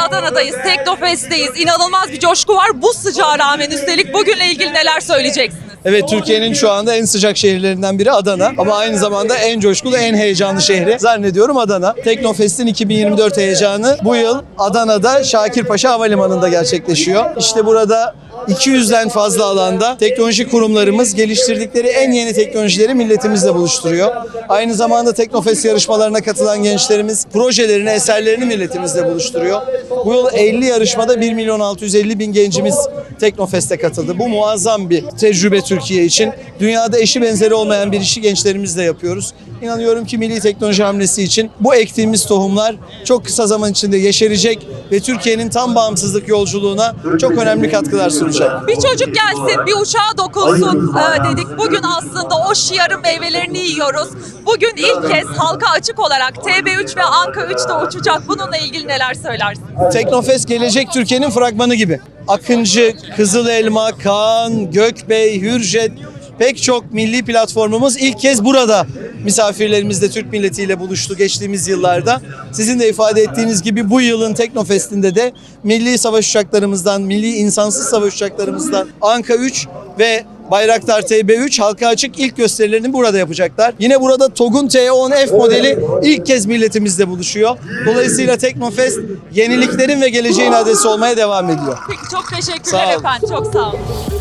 Adana'dayız, Teknofest'teyiz. İnanılmaz bir coşku var. Bu sıcağa rağmen üstelik bugünle ilgili neler söyleyeceksiniz? Evet Türkiye'nin şu anda en sıcak şehirlerinden biri Adana ama aynı zamanda en coşkulu, en heyecanlı şehri zannediyorum Adana. Teknofest'in 2024 heyecanı bu yıl Adana'da Şakirpaşa Havalimanı'nda gerçekleşiyor. İşte burada 200'den fazla alanda teknoloji kurumlarımız geliştirdikleri en yeni teknolojileri milletimizle buluşturuyor. Aynı zamanda Teknofest yarışmalarına katılan gençlerimiz projelerini, eserlerini milletimizle buluşturuyor. Bu yıl 50 yarışmada 1 milyon 650 bin gencimiz Teknofest'e katıldı. Bu muazzam bir tecrübe Türkiye için. Dünyada eşi benzeri olmayan bir işi gençlerimizle yapıyoruz. İnanıyorum ki milli teknoloji hamlesi için bu ektiğimiz tohumlar çok kısa zaman içinde yeşerecek ve Türkiye'nin tam bağımsızlık yolculuğuna çok önemli katkılar sunacak. Bir çocuk gelsin, bir uçağa dokunsun e, dedik. Bugün aslında o şiarın meyvelerini yiyoruz. Bugün ilk kez halka açık olarak TB3 ve Anka 3 de uçacak. Bununla ilgili neler söylersin? Teknofest gelecek Türkiye'nin fragmanı gibi. Akıncı, Kızıl Elma, Kaan, Gökbey, Hürjet pek çok milli platformumuz ilk kez burada misafirlerimizle Türk milletiyle buluştu geçtiğimiz yıllarda. Sizin de ifade ettiğiniz gibi bu yılın Teknofest'inde de milli savaş uçaklarımızdan, milli insansız savaş uçaklarımızdan Anka 3 ve Bayraktar TB3 halka açık ilk gösterilerini burada yapacaklar. Yine burada TOG'un T10F modeli ilk kez milletimizle buluşuyor. Dolayısıyla Teknofest yeniliklerin ve geleceğin adresi olmaya devam ediyor. Peki çok teşekkürler Sağ olun. efendim. Çok sağ olun.